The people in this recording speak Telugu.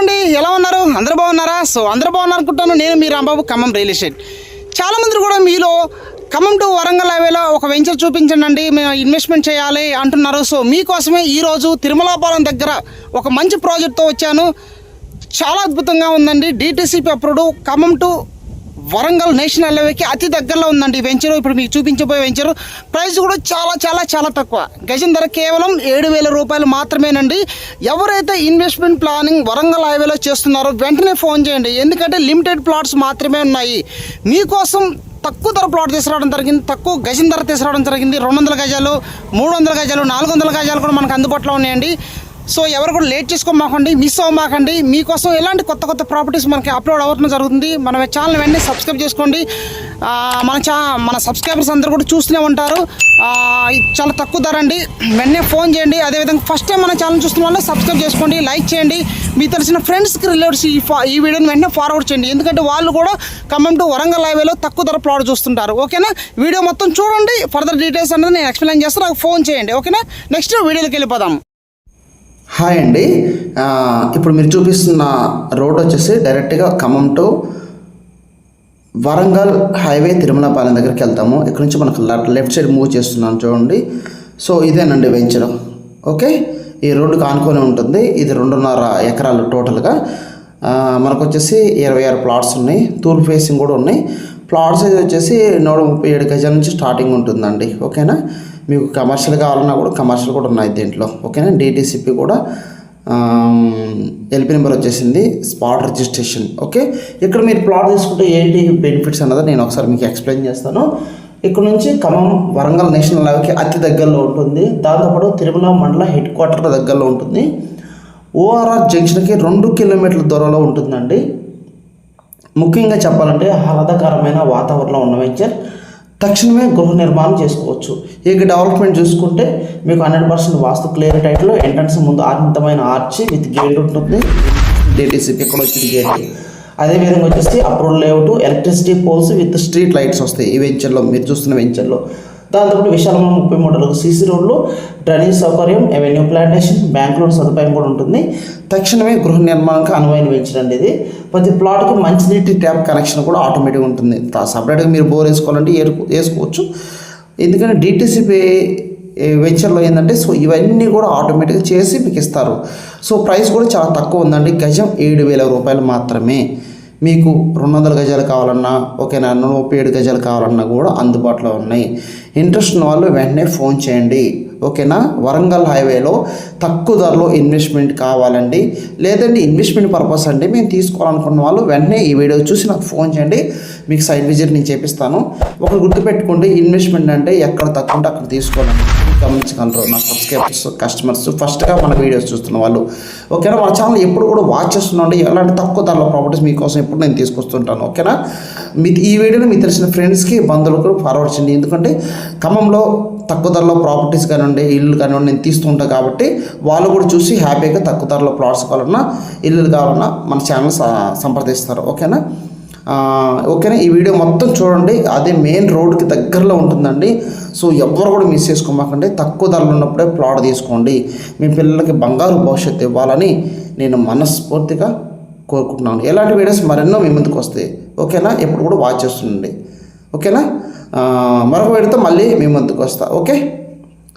అండి ఎలా ఉన్నారు? అందరూ బాగున్నారా? సో అందరూ బాగున్నారు అనుకుంటాను నేను మీ రాంబాబు ఖమ్మం రియల్ ఎస్టేట్. చాలా మంది కూడా మీలో ఖమ్మం టు వరంగల్ హైవేలో ఒక వెంచర్ చూపించండి మేము ఇన్వెస్ట్మెంట్ చేయాలి అంటున్నారు. సో మీకోసమే ఈరోజు తిరుమలాపురం దగ్గర ఒక మంచి ప్రాజెక్ట్తో వచ్చాను. చాలా అద్భుతంగా ఉందండి. DTCP approved Khammam to Warangal national హైవేకి అతి దగ్గరలో ఉందండి ఈ వెంచరు. ఇప్పుడు మీకు చూపించబోయే వెంచరు. ప్రైస్ కూడా చాలా చాలా చాలా తక్కువ. గజం ధర కేవలం ఏడు వేల రూపాయలు మాత్రమేనండి. ఎవరైతే ఇన్వెస్ట్మెంట్ ప్లానింగ్ వరంగల్ హైవేలో చేస్తున్నారో వెంటనే ఫోన్ చేయండి. ఎందుకంటే లిమిటెడ్ ప్లాట్స్ మాత్రమే ఉన్నాయి. మీకోసం తక్కువ ధర ప్లాట్ తీసుకురావడం జరిగింది. తక్కువ గజం ధర తీసుకురావడం జరిగింది. రెండు వందల గజాలు మూడు వందల గజాలు నాలుగు వందల గజాలు కూడా మనకు అందుబాటులో ఉన్నాయండి. సో ఎవరు కూడా లేట్ చేసుకోమాకండి మిస్ అవ్వమాకండి. మీకోసం ఎలాంటి కొత్త కొత్త ప్రాపర్టీస్ మనకి అప్లోడ్ అవ్వడం జరుగుతుంది మన ఛానల్ వెంటనే సబ్స్క్రైబ్ చేసుకోండి. మన ఛా మన సబ్స్క్రైబర్స్ అందరూ కూడా చూస్తూనే ఉంటారు. చాలా తక్కువ ధర అండి. వెంటనే ఫోన్ చేయండి. అదేవిధంగా ఫస్ట్ టైం మన ఛానల్ చూస్తున్న వాళ్ళు సబ్స్క్రైబ్ చేసుకోండి లైక్ చేయండి. మీ తెలిసిన ఫ్రెండ్స్కి రిలేటివ్స్ ఈ ఈ వీడియోని వెంటనే ఫార్వర్డ్ చేయండి. ఎందుకంటే వాళ్ళు కూడా ఖమ్మం టు వరంగల్ హైవేలో తక్కువ ధర ప్లాట్ చూస్తుంటారు. ఓకేనా? వీడియో మొత్తం చూడండి. ఫర్దర్ డీటెయిల్స్ అనేది నేను ఎక్స్ప్లెయిన్ చేస్తాను. నాకు ఫోన్ చేయండి. ఓకేనా? నెక్స్ట్ వీడియోకి వెళ్ళిపోదాం. హాయ్ అండి. ఇప్పుడు మీరు చూపిస్తున్న రోడ్ వచ్చేసి డైరెక్ట్గా ఖమ్మం టు వరంగల్ హైవే తిరుమలపాలెం దగ్గరికి వెళ్తాము. ఇక్కడ నుంచి మనకు లెఫ్ట్ లెఫ్ట్ సైడ్ మూవ్ చేస్తున్నాను చూడండి. సో ఇదేనండి వెంచర్ ఓకే? ఈ రోడ్డుకు ఆనుకొని ఉంటుంది. ఇది రెండున్నర ఎకరాలు టోటల్గా. మనకు వచ్చేసి ఇరవై ఆరు ప్లాట్స్ ఉన్నాయి. తూర్పు ఫేసింగ్ కూడా ఉన్నాయి. ప్లాట్స్ వచ్చేసి నూట ముప్పై ఏడు గజాల నుంచి స్టార్టింగ్ ఉంటుందండి. ఓకేనా? మీకు కమర్షియల్ కావాలన్నా కూడా కమర్షియల్ కూడా ఉన్నాయి దీంట్లో. ఓకేనా డిటీసీపీ కూడా ఎల్పి నెంబర్ వచ్చేసింది స్పాట్ రిజిస్ట్రేషన్ ఓకే ఇక్కడ మీరు ప్లాట్ తీసుకుంటే ఏంటి బెనిఫిట్స్ అన్నది నేను ఒకసారి మీకు ఎక్స్ప్లెయిన్ చేస్తాను. ఇక్కడ నుంచి ఖమ్మం వరంగల్ నేషనల్ హైవేకి అతి దగ్గరలో ఉంటుంది. దాంతోపాటు తిరుమల మండల హెడ్ క్వార్టర్ దగ్గరలో ఉంటుంది. ఓఆర్ఆర్ జంక్షన్కి రెండు కిలోమీటర్ల దూరంలో ఉంటుందండి. ముఖ్యంగా చెప్పాలంటే ఆహ్లాదకరమైన వాతావరణంలో ఉన్న వెంచర్ తక్షణమే గృహ నిర్మాణం చేసుకోవచ్చు. ఇక డెవలప్మెంట్ చూసుకుంటే మీకు హండ్రెడ్ పర్సెంట్ వాస్తు క్లియర్ టైట్లో ఎంట్రన్స్ ముందు అనంతమైన ఆర్చి విత్ గేట్ ఉంటుంది. డీటీసీపీ ఇక్కడ వచ్చింది గేట్ అదేవిధంగా వచ్చేసి approval layout electricity poles with street lights వస్తాయి ఈ వెంచర్లో మీరు చూస్తున్న వెంచర్లో దాంతోపాటు విశాలమైన ముప్పై మూడు సీసీ రోడ్లు డ్రైనేజ్ సౌకర్యం ఎవెన్యూ ప్లాంటేషన్ బ్యాంక్ లోన్ సదుపాయం కూడా ఉంటుంది. తక్షణమే గృహ నిర్మాణానికి అనువైన వెంచరండి ఇది ప్రతి ప్లాట్కి మంచినీటి ట్యాప్ కనెక్షన్ కూడా ఆటోమేటిక్గా ఉంటుంది. సపరేట్గా మీరు బోర్ వేసుకోవాలంటే ఏరుకు- వేసుకోవచ్చు. ఎందుకంటే డిటీసీపీ వెంచర్లో ఏంటంటే సో ఇవన్నీ కూడా ఆటోమేటిక్గా చేసి మీకు ఇస్తారు. సో ప్రైస్ కూడా చాలా తక్కువ ఉందండి. గజం ఏడు వేల రూపాయలు మాత్రమే. మీకు రెండు వందల గజాలు కావాలన్నా ఓకేనా నూట ముప్పై ఏడు గజాలు కావాలన్నా కూడా అందుబాటులో ఉన్నాయి. ఇంట్రెస్ట్ ఉన్న వాళ్ళు వెంటనే ఫోన్ చేయండి. ఓకేనా? వరంగల్ హైవేలో తక్కువ ధరలో ఇన్వెస్ట్మెంట్ కావాలండి. లేదంటే ఇన్వెస్ట్మెంట్ పర్పస్ అండి మేము తీసుకోవాలనుకున్న వాళ్ళు వెంటనే ఈ వీడియో చూసి నాకు ఫోన్ చేయండి. మీకు సైట్ విజిట్ నేను చేపిస్తాను. ఒక గుర్తుపెట్టుకోండి ఇన్వెస్ట్మెంట్ అంటే ఎక్కడ తక్కువ ఉంటే అక్కడ తీసుకోవాలండి. గమనించగలరు నా సబ్స్క్రైబర్స్ కస్టమర్స్ ఫస్ట్గా మన వీడియోస్ చూస్తున్న వాళ్ళు. ఓకేనా? మన ఛానల్ ఎప్పుడు కూడా వాచ్ చేస్తున్నాండి ఎలాంటి తక్కువ ధరలో ప్రాపర్టీస్ మీకోసం ఎప్పుడు నేను తీసుకొస్తుంటాను. ఓకేనా? మీ ఈ వీడియోని మీకు తెలిసిన ఫ్రెండ్స్కి బంధువులకు ఫార్వర్డ్ చేయండి. ఎందుకంటే ఖమ్మంలో తక్కువ ధరలో ప్రాపర్టీస్ కానివ్వండి ఇల్లు కానివ్వండి నేను తీస్తుంటాను కాబట్టి వాళ్ళు కూడా చూసి హ్యాపీగా తక్కువ ధరలో ప్లాట్స్ కావాలన్నా ఇల్లులు కావాలన్నా మన ఛానల్ సంప్రదిస్తారు. ఓకేనా ఓకేనా ఈ వీడియో మొత్తం చూడండి. అదే మెయిన్ రోడ్కి దగ్గరలో ఉంటుందండి. సో ఎవ్వరు కూడా మిస్ చేసుకోమాకండి. తక్కువ ధరలు ఉన్నప్పుడే ప్లాట్ తీసుకోండి. మీ పిల్లలకి బంగారు భవిష్యత్తు ఇవ్వాలని నేను మనస్ఫూర్తిగా కోరుకుంటున్నాను. ఎలాంటి వీడియోస్ మరెన్నో మీ ముందుకు వస్తాయి. ఓకేనా ఎప్పుడు కూడా వాచ్ చేస్తుండండి. ఓకేనా మరొక వీడియోతో మళ్ళీ మీ ముందుకు వస్తా. Okay